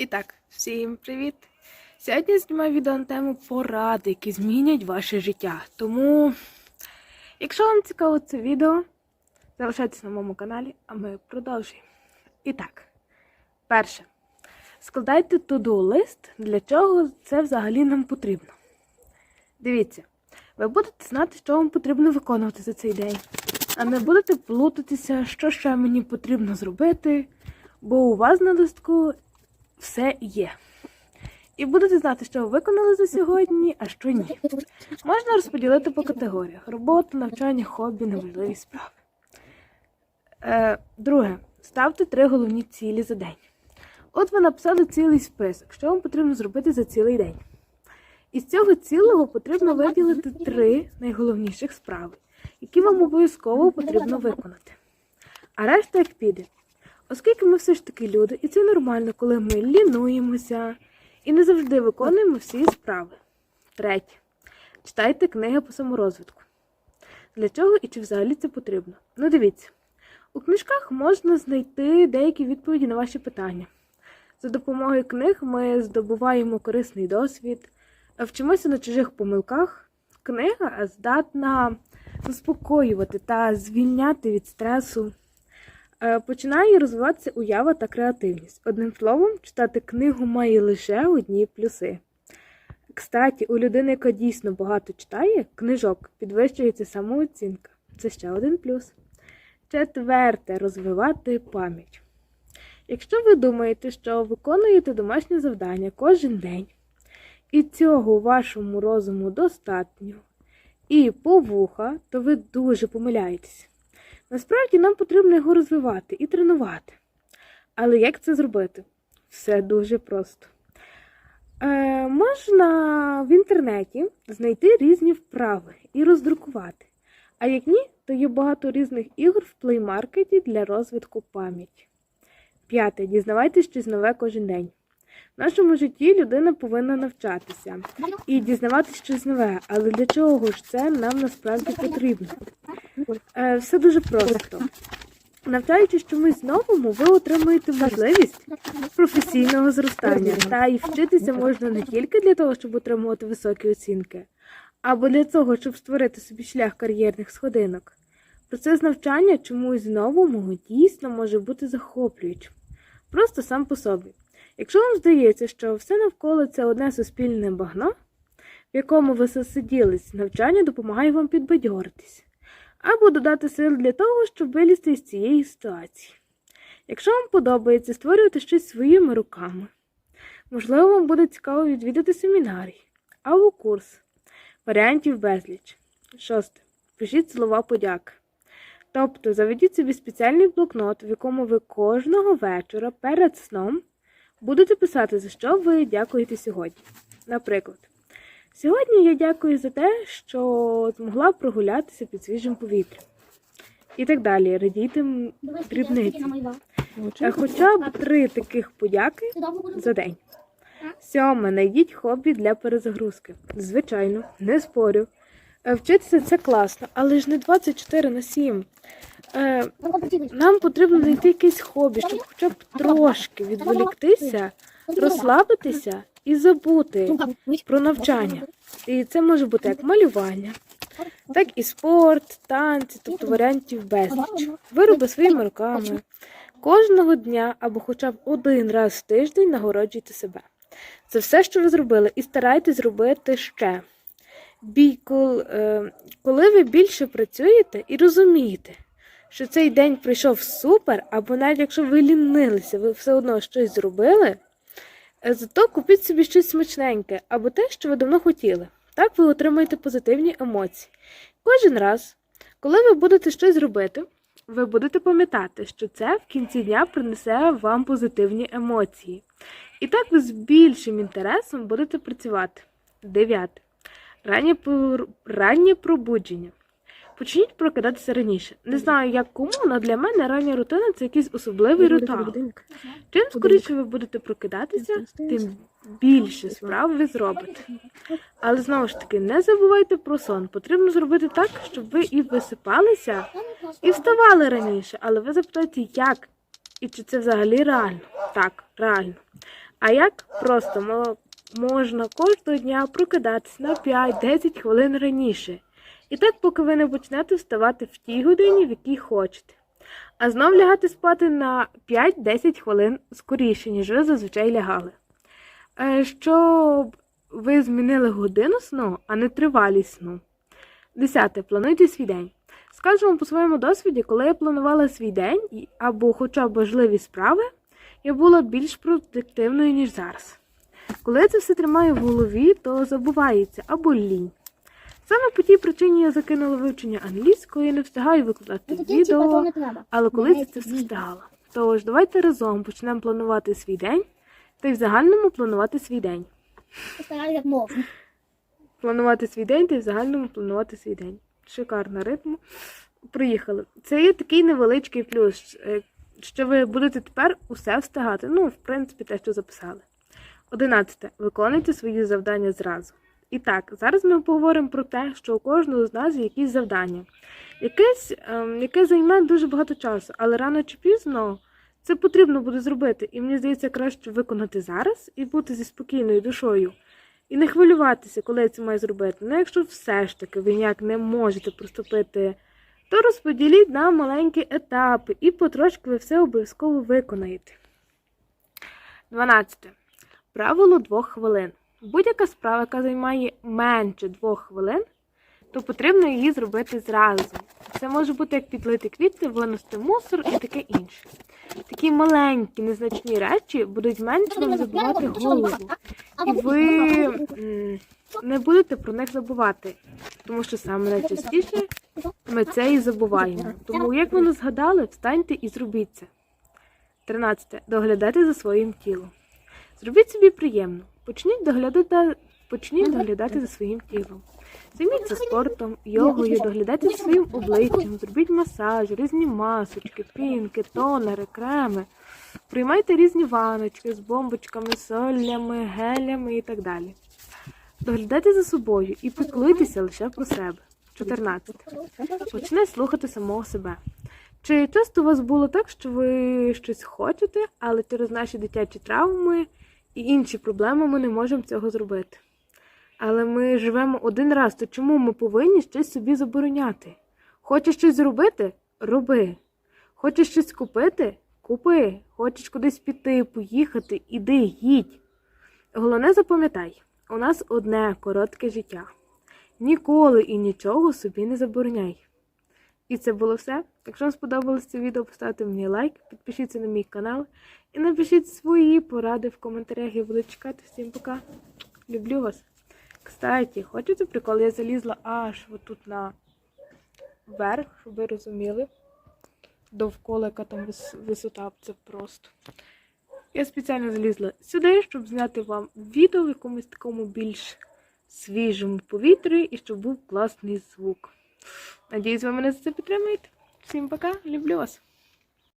І так, всім привіт! Сьогодні я знімаю відео на тему поради, які змінять ваше життя. Тому, якщо вам цікаво це відео, залишайтесь на моєму каналі, а ми продовжуємо. І так, перше, складайте to-do лист, для чого це взагалі нам потрібно. Дивіться, ви будете знати, що вам потрібно виконувати за цей день, а не будете плутатися, що ще мені потрібно зробити, бо у вас на листку все є. І будете знати, що ви виконали за сьогодні, а що ні. Можна розподілити по категоріях: робота, навчання, хобі, неважливі справи. Е, друге, ставте три головні цілі за день. От ви написали цілий список, що вам потрібно зробити за цілий день. Із цього цілого потрібно виділити три найголовніших справи, які вам обов'язково потрібно виконати. А решта як піде. Оскільки ми все ж таки люди, і це нормально, коли ми лінуємося і не завжди виконуємо всі справи. Третє. Читайте книги по саморозвитку. Для чого і чи взагалі це потрібно? Ну, дивіться, у книжках можна знайти деякі відповіді на ваші питання. За допомогою книг ми здобуваємо корисний досвід, вчимося на чужих помилках. Книга здатна заспокоювати та звільняти від стресу. Е, Починає розвиватися уява та креативність. Одним словом, читати книгу має лише одні плюси. Кстати, у людини, яка дійсно багато читає, книжок підвищується самооцінка. Це ще один плюс. Четверте розвивати пам'ять. Якщо ви думаєте, що виконуєте домашнє завдання кожен день, і цього вашому розуму достатньо, і по вуха, то ви дуже помиляєтесь. Насправді нам потрібно його розвивати і тренувати. Але як це зробити? Все дуже просто. Е, можна в інтернеті знайти різні вправи і роздрукувати. А як ні, то є багато різних ігор в плеймаркеті для розвитку пам'яті. П'яте. Дізнавайтесь щось нове кожен день. В нашому житті людина повинна навчатися і дізнаватися щось нове. Але для чого ж це нам насправді потрібно? Е, все дуже просто. Навчаючись чомусь новому, ви отримуєте можливість професійного зростання. Та і вчитися можна не тільки для того, щоб отримувати високі оцінки, або для того, щоб створити собі шлях кар'єрних сходинок. Процес навчання чомусь новому дійсно може бути захоплюючим. Просто сам по собі. Якщо вам здається, що все навколо це одне суспільне багно, в якому ви засиділись, навчання допомагає вам підбадьоритись або додати сил для того, щоб вилізти із цієї ситуації. Якщо вам подобається створювати щось своїми руками, можливо, вам буде цікаво відвідати семінарій або курс, варіантів безліч. Шосте. Пишіть слова подяки. Тобто заведіть собі спеціальний блокнот, в якому ви кожного вечора перед сном будете писати, за що ви дякуєте сьогодні. Наприклад, Сьогодні я дякую за те, що змогла прогулятися під свіжим повітрям. І так далі. Радійте дрібниці. Хоча б три таких подяки за день. Сьоме. Найдіть хобі для перезагрузки. Звичайно, не спорю. Е, Вчитися це класно, але ж не 24 на 7. Е, Нам потрібно знайти якесь хобі, щоб хоча б трошки відволіктися, розслабитися і забути про навчання. І це може бути як малювання, так і спорт, танці, тобто варіантів безліч. Вироби своїми руками. Кожного дня або хоча б один раз в тиждень нагороджуйте себе. Це все, що ви зробили, і старайтесь зробити ще. Бійкол, е, коли ви більше працюєте і розумієте, що цей день пройшов супер, або навіть якщо ви лінилися, ви все одно щось зробили. Е, Зато купіть собі щось смачненьке або те, що ви давно хотіли. Так ви отримаєте позитивні емоції. Кожен раз, коли ви будете щось робити, ви будете пам'ятати, що це в кінці дня принесе вам позитивні емоції. І так ви з більшим інтересом будете працювати. Дев'яте. Раннє пробудження. Почніть прокидатися раніше. Не знаю, як кому, але для мене рання рутина це якийсь особливий ритуал. Чим скоріше ви будете прокидатися, тим більше справ ви зробите. Але знову ж таки, не забувайте про сон. Потрібно зробити так, щоб ви і висипалися, і вставали раніше. Але ви запитаєте, як І чи це взагалі реально? Так, реально. А як просто можна кожного дня прокидатись на 5-10 хвилин раніше? І так, поки ви не почнете вставати в тій годині, в якій хочете. А знов лягати спати на 5-10 хвилин скоріше, ніж ви зазвичай лягали. Е, Щоб ви змінили годину сну, а не тривалість сну. Десяте. Плануйте свій день. Скажу вам по своєму досвіді, коли я планувала свій день або хоча б важливі справи, я була більш продуктивною, ніж зараз. Коли я це все тримаю в голові, то забувається або лінь. Саме по тій причині я закинула вивчення англійської і не встигаю викладати Ну, відео, але колись це все встигала. Тож давайте разом почнемо планувати свій день та й в загальному планувати свій день. Як можна. Планувати свій день та й в загальному планувати свій день. Шикарно ритм. Приїхали. Це є такий невеличкий плюс, е, що ви будете тепер усе встигати. Ну, в принципі, те, що записали. Одинадцяте. Виконуйте свої завдання зразу. І так, зараз ми поговоримо про те, що у кожного з нас є якісь завдання. Якесь, ем, яке займе дуже багато часу, але рано чи пізно це потрібно буде зробити. І мені здається, краще виконати зараз і бути зі спокійною душою. І не хвилюватися, коли я це маю зробити. Ну, якщо все ж таки ви ніяк не можете приступити, то розподіліть на маленькі етапи і потрошки ви все обов'язково виконаєте. 12. Правило двох хвилин. Будь-яка справа, яка займає менше двох хвилин, то потрібно її зробити зразу. Це може бути як підлити квіти, винести мусор і таке інше. Такі маленькі, незначні речі будуть менше вам забивати голову. І ви не будете про них забувати, тому що саме найчастіше ми це і забуваємо. Тому, як ви не згадали, встаньте і зробіть це. 13. Доглядати за своїм тілом. Зробіть собі приємно. Почніть доглядати, почніть доглядати за своїм тілом. Займіться спортом, йогою, доглядайте за своїм обличчям, зробіть масаж, різні масочки, пінки, тонери, креми. Приймайте різні ваночки з бомбочками, солями, гелями і так далі. Доглядайте за собою і піклуйтеся лише про себе. 14. Почни слухати самого себе. Чи часто у вас було так, що ви щось хочете, але через наші дитячі травми і інші проблеми ми не можемо цього зробити? Але ми живемо один раз, то чому ми повинні щось собі забороняти? Хочеш щось зробити? Роби. Хочеш щось купити? Купи. Хочеш кудись піти, поїхати, іди, їдь. Головне запам'ятай, у нас одне коротке життя. Ніколи і нічого собі не забороняй. І це було все. Якщо вам сподобалось це відео, поставте мені лайк, підпишіться на мій канал і напишіть свої поради в коментарях. Я буду чекати. Всім пока. Люблю вас. Кстати, хочете прикол? Я залізла аж отут на верх, щоб ви розуміли. Довкола яка там вис- висота, це просто. Я спеціально залізла сюди, щоб зняти вам відео в якомусь такому більш свіжому повітрі і щоб був класний звук. Надіюсь, ви мене за це підтримуєте. Всім пока, люблю вас.